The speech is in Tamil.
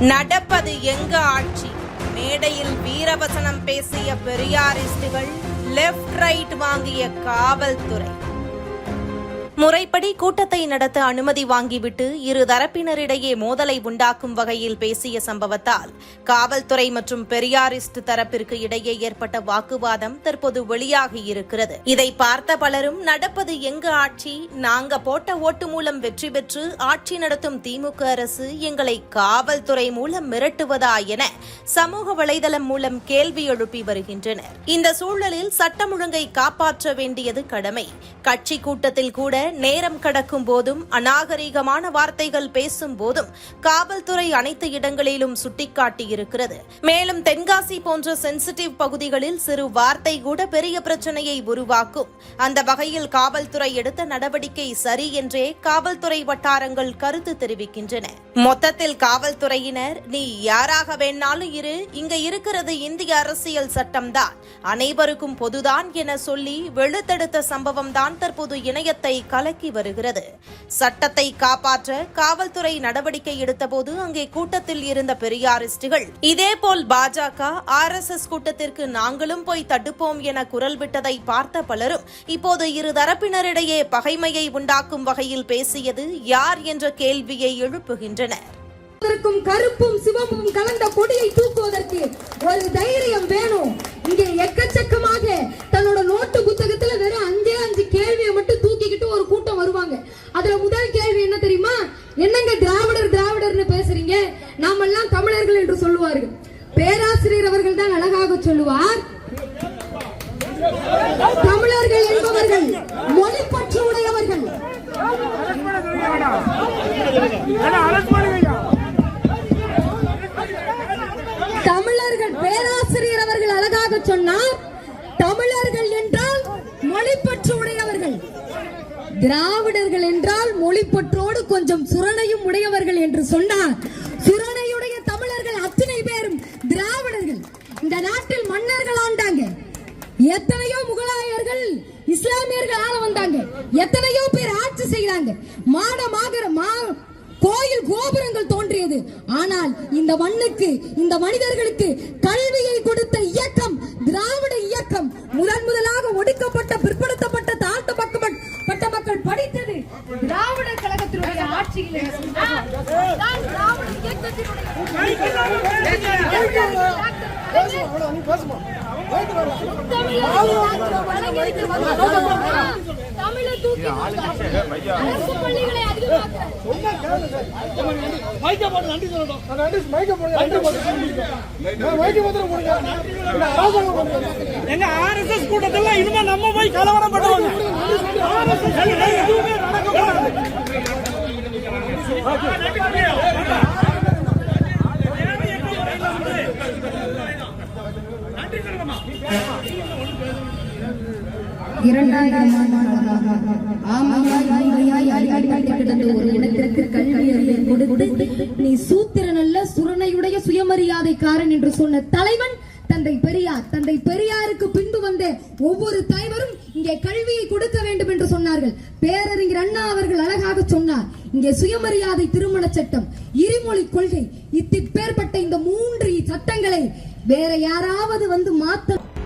நடப்பது எங்க ஆட்சி? மேடையில் வீரவசனம் பேசிய பெரியாரிஸ்டுகள் லெஃப்ட் ரைட் வாங்கிய காவல்துறை. முறைப்படி கூட்டத்தை நடத்த அனுமதி வாங்கிவிட்டு இரு தரப்பினரிடையே மோதலை உண்டாக்கும் வகையில் பேசிய சம்பவத்தால் காவல்துறை மற்றும் பெரியாரிஸ்ட் தரப்பிற்கு இடையே ஏற்பட்ட வாக்குவாதம் தற்போது வெளியாகியிருக்கிறது இதை பார்த்த பலரும் நடப்பது எங்க ஆட்சி? நாங்க போட்ட ஓட்டு மூலம் வெற்றி பெற்று ஆட்சி நடத்தும் திமுக அரசு எங்களை காவல்துறை மூலம் மிரட்டுவதா என சமூக வலைதளம் மூலம் கேள்வி எழுப்பி வருகின்றனர். இந்த சூழலில் சட்டம் ஒழுங்கை காப்பாற்ற வேண்டியது கடமை. கட்சி கூட்டத்தில் கூட நேரம் கடக்கும் போதும் அநாகரிகமான வார்த்தைகள் பேசும் போதும் காவல்துறை அனைத்து இடங்களிலும் சுட்டிக்காட்டியிருக்கிறது. மேலும் தென்காசி போன்ற சென்சிட்டிவ் பகுதிகளில் சிறு வார்த்தை கூட பெரிய பிரச்சனையை உருவாக்கும். அந்த வகையில் காவல்துறை எடுத்த நடவடிக்கை சரி என்றே காவல்துறை வட்டாரங்கள் கருத்து தெரிவிக்கின்றன. மொத்தத்தில் காவல்துறையினர் நீ யாராக வேணாலும் இரு இங்க இருக்கிறது இந்திய அரசியல் சட்டம்தான். அனைவருக்கும் பொதுதான் என சொல்லி வெளுத்தெடுத்த சம்பவம் தான் தற்போது இணையத்தை கலக்கி வருகிறது. சட்டத்தை காப்பாற்ற காவல்துறை நடவடிக்கை எடுத்தபோது அங்கே கூட்டத்தில் இருந்த பெரியாரிஸ்டுகள் இதேபோல் பாஜக ஆர் எஸ் எஸ் கூட்டத்திற்கு நாங்களும் போய் தடுப்போம் என குரல் விட்டதை பார்த்த பலரும் இப்போது இரு தரப்பினரிடையே பகைமையை உண்டாக்கும் வகையில் பேசியது யார் என்ற கேள்வியை எழுப்புகின்றனர். அதற்கும் கருப்பும் சிவப்பும் கலந்த கொடியை தூக்குவதற்கு ஒரு தைரியம் வேணும். இங்கே எக்கச்சக்கமாக நாமெல்லாம் தமிழர்கள் என்று சொல்லுவார்கள். பேராசிரியர் அவர்கள் தான் அழகாக சொல்லுவார். தமிழர்கள் என்பவர்கள் மொழி பற்று உடையவர்கள். தமிழர்கள் பேராசிரியர் அவர்கள் அழகாக சொன்னார். தமிழர்கள் என்றால் மொழிப்பற்று உடையவர்கள். திராவிடர்கள் என்றால் மொழிப்பற்றோடு கொஞ்சம் சுரணையும் உடையவர்கள் என்று சொன்னார். சுரணையுடைய தமிழர்கள் அத்தனை பேரும் திராவிடர்கள். இந்த நாட்டில் மன்னர்கள் ஆண்டாங்க. எத்தனையோ முகலாயர்கள் இஸ்லாமியர்கள் ஆள வந்தாங்க. எத்தனையோ பேர் ஆட்சி செய்யறாங்க மாடமாக கோயில் கோபுரங்கள் தோன்றியது. ஆனால் இந்த மண்ணுக்கு இந்த மனிதர்களுக்கு கல்வியை கொடுத்த போடுங்க இந்த அரசாங்கம் பண்ணுங்க எங்க ஆர்எஸ்எஸ் கூட்டத்தில் இனிமே நம்ம போய் கலவரம் பண்ணுவாங்க நடக்க கூடாது இரண்டாயிரம் ஆண்டுகளாக ஆமையாய் ஆமையாய் அடிக்கடி ஒரு இடத்திற்கு கல்வி அறிவை கொடுத்து நீ சூத்திரன் அல்ல சுரணையுடைய சுயமரியாதைக்காரன் என்று சொன்ன தலைவன் தந்தை பெரியார் தந்தை பெரியாருக்கு பின்பு வந்த ஒவ்வொரு தலைவரும் இங்கே கல்வியை கொடுக்க வேண்டும் என்று சொன்னார்கள் பேரறிஞர் அண்ணா அவர்கள் அழகாக சொன்னார் இங்கே சுயமரியாதை திருமண சட்டம் இருமொழி கொள்கை இத்திப்பேற்பட்ட இந்த மூன்று சட்டங்களை வேற யாராவது வந்து மாத்த